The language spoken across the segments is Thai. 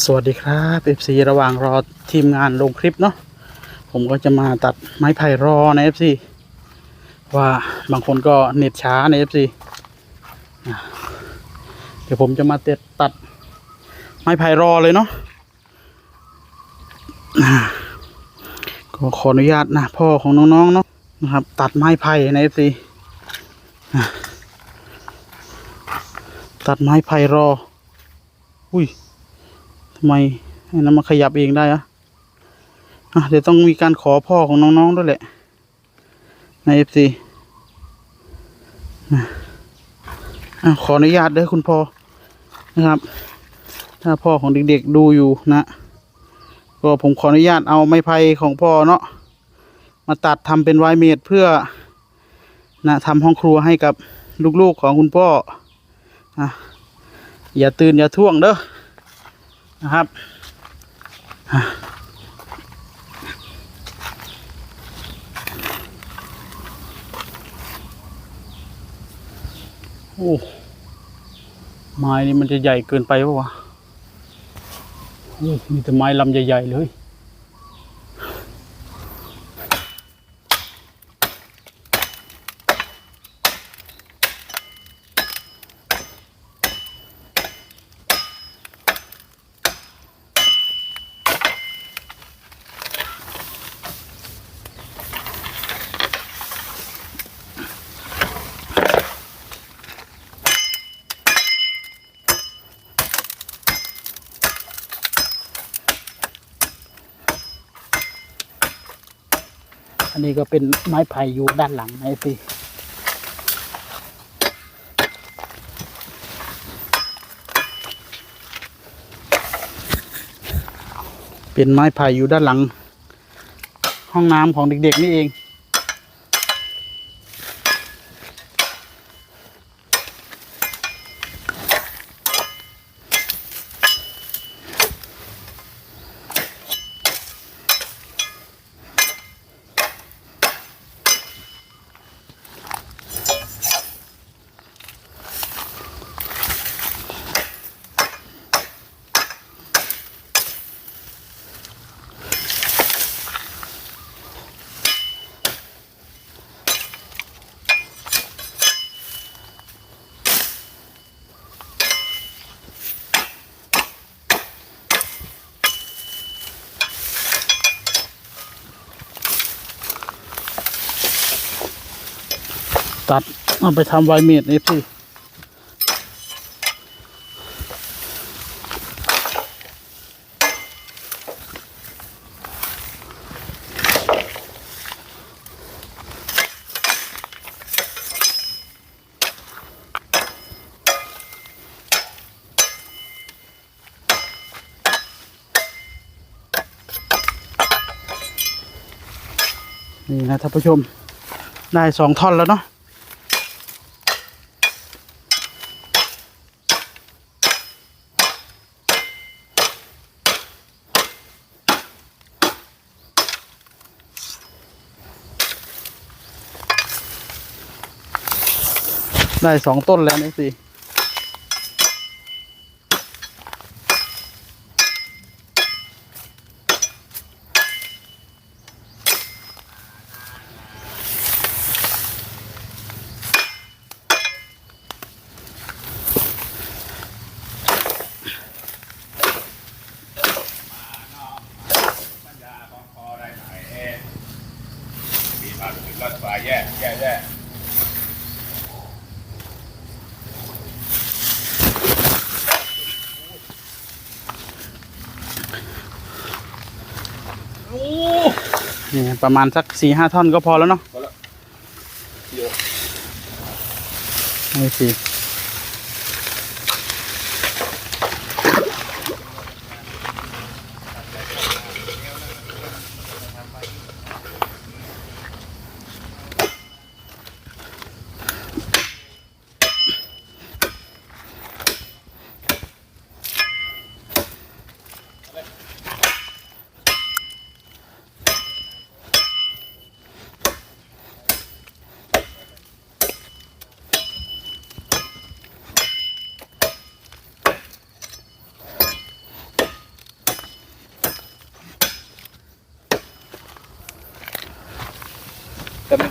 สวัสดีครับ FC ระหว่างรอทีมงานลงคลิปเนาะผมก็จะมาตัดไม้ไผ่รอใน FC ว่าบางคนก็เน็ตช้าใน FC อะเดี๋ยวผมจะมาเต็ดตัดไม้ไผ่รอเลยเนาะก็ขออนุญาตนะพ่อของน้องๆเนาะนะครับ ตัดไม้ไผ่ใน FC อะตัดไม้ไผ่รอ อุ้ย ไมให้น้ำมาขยับเองได้อะอะเดี๋ยวต้องมีการขอพ่อของน้องๆด้วยแหละ ในเอฟซีขออนุญาตด้อคุณพ่อนะครับ ถ้าพ่อของเด็กๆดูอยู่นะ ก็ผมขออนุญาตเอาไม้ไผ่ของพ่อเนาะมาตัดทำเป็นไวเมดเพื่อนะทำห้องครัวให้กับลูกๆของคุณพ่ออะอย่าตื่นอย่าท่วงเด้อ นะครับโอ้ไม้นี่มันจะใหญ่เกินไปปะวะโอ้มีแต่ไม้ลำใหญ่ ๆ เลย อันนี้ก็เป็นไม้ไผ่อยู่ด้านหลังนะพี่เป็นไม้ไผ่อยู่ด้านหลัง ห้องน้ำของเด็กๆนี่เอง ตัดเอาไปทำไวเมดเอฟซีนี่นะท่านผู้ชม ได้สองท่อนแล้วเนาะ ได้สองต้นแล้วนี่สิแย่แย่แย่ นี่ ประมาณสักสี่ห้าท่อนก็พอแล้วเนาะพอแล้วเยอะนี่สิ ไป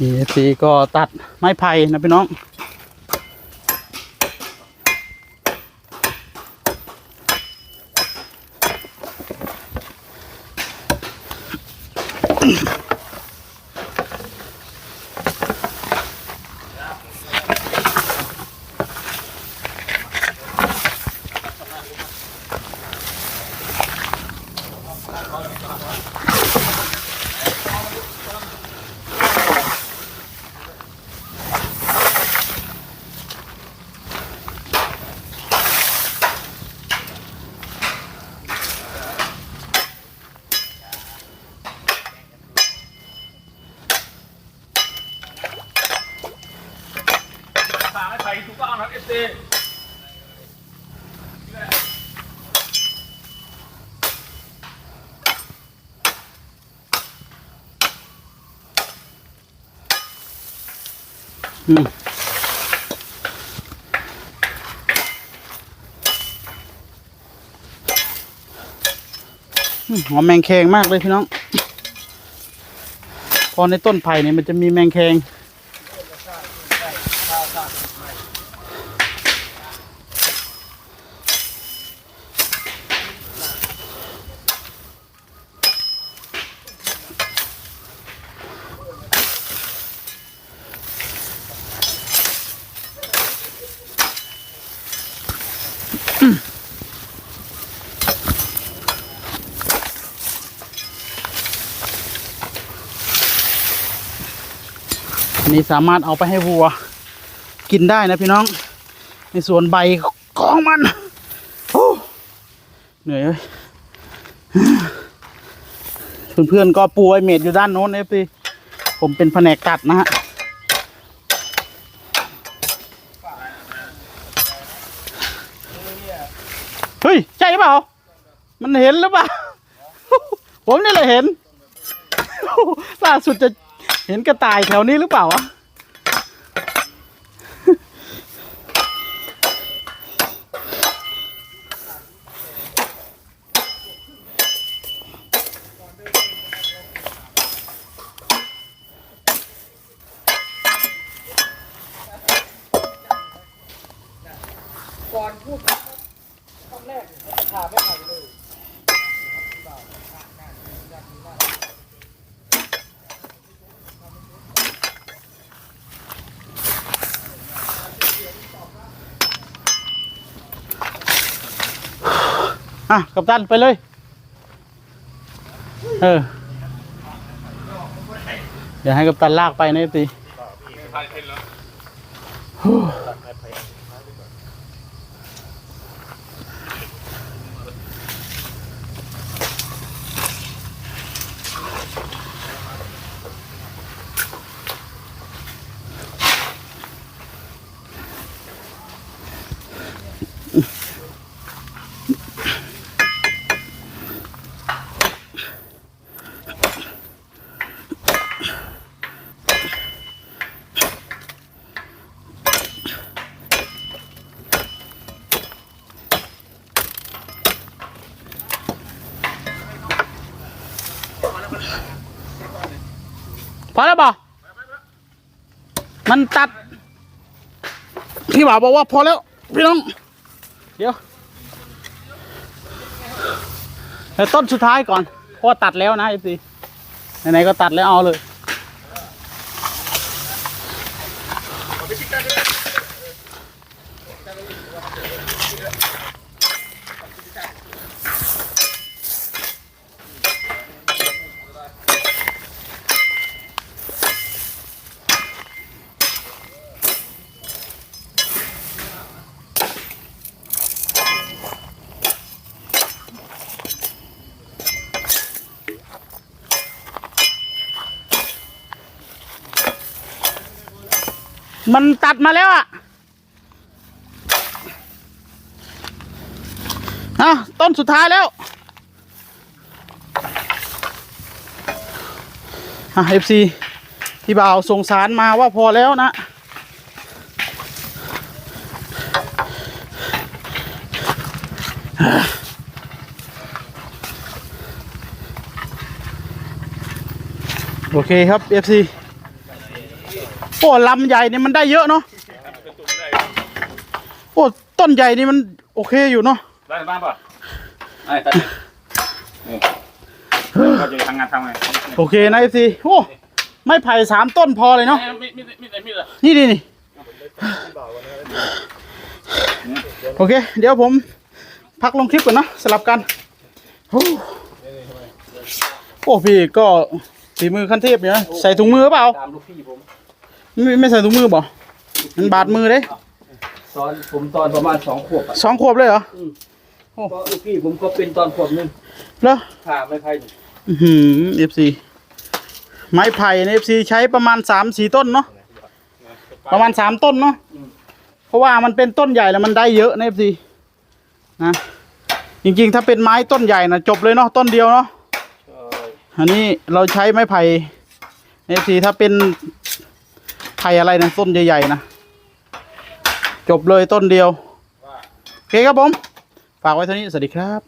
นี่สีก็ตัดไม้ไผ่นะพี่น้อง ฝากให้ไผ่ถูกต้องครับเอฟซีอืมอืมหอมแมงแคงมากเลยพี่น้อง พอในต้นไผ่เนี่ยมันจะมีแมงแคง อั นี้สามารถเอาไปให้วัว กินได้นะพี่น้อง ในส่วนใบของมันโอ้เหนื่อยเลยเพื่อนๆก็ปูไอเมดอยู่ด้านโน้นเอฟซีผมเป็นแผนกตัดนะฮะเฮ้ย ใช่เปล่า มันเห็นหรือเปล่า ผมนี่แหละเห็น ล่าสุดจะ เห็นกระต่ายแถวนี้หรือเปล่าวะก่อนพูดคำแรกราคาไม่ไผ่เลย อะกับตันไปเลย เออ เดี๋ยวให้กับตันลากไปนะตี ไผ่เห็นแล้ว พอแล้วบ่มันตัด พี่บ่าวบอกว่าพอแล้วพี่น้อง เดี๋ยวเดี๋ยวต้นสุดท้ายก่อนเพราะตัดแล้วนะไอซีไหนๆก็ตัดแล้วเอาเลย มันตัดมาแล้วอะอะต้นสุดท้ายแล้วอะเอฟซีพี่บ่าวส่งสารมาว่าพอแล้วนะ โอเคครับ FC อ้ลำใหญ่นี่มันได้เยอะเนาะโอ้ต้นใหญ่นี่มันโอเคอยู่เนาะได้บ้างป่ะไอ้ตัดนี่ก็จะทำงานทำไงโอเคนะ FC โอ้ไม่ไผ่สามต้นพอเลยเนาะมีมีมีมีดอะนี่นี่นี่โอเค เดี๋ยวผมพักลงคลิปก่อนนะสลับกัน โอ้โอ้พี่ก็ฝีมือขั้นเทพอยู่นะใส่ถุงมือเปล่าตามลูกพี่ผม ไม่ไม่ใส่ถุงมือบ่มันบาดมือเด้ตอนผมตอนประมาณสองขวบอะสองขวบเลยเหรอเพราะลูกพี่ผมก็เป็นตอนขวบหนึงเหรอผ่าไม่ใครอือหือเอฟซีไม้ไผ่ในเอฟซีใช้ประมาณสามสี่ต้นเนาะประมาณสามต้นเนาะเพราะว่ามันเป็นต้นใหญ่แล้วมันได้เยอะในเอฟซีนะจริงๆ ถ้าเป็นไม้ต้นใหญ่นะจบเลยเนาะต้นเดียวเนาะอันนี้เราใช้ไม้ไผ่เอฟซีถ้าเป็น ไผ่อะไรนะต้นใหญ่ๆนะ จบเลยต้นเดียว โอเคครับผม ฝากไว้เท่านี้ สวัสดีครับ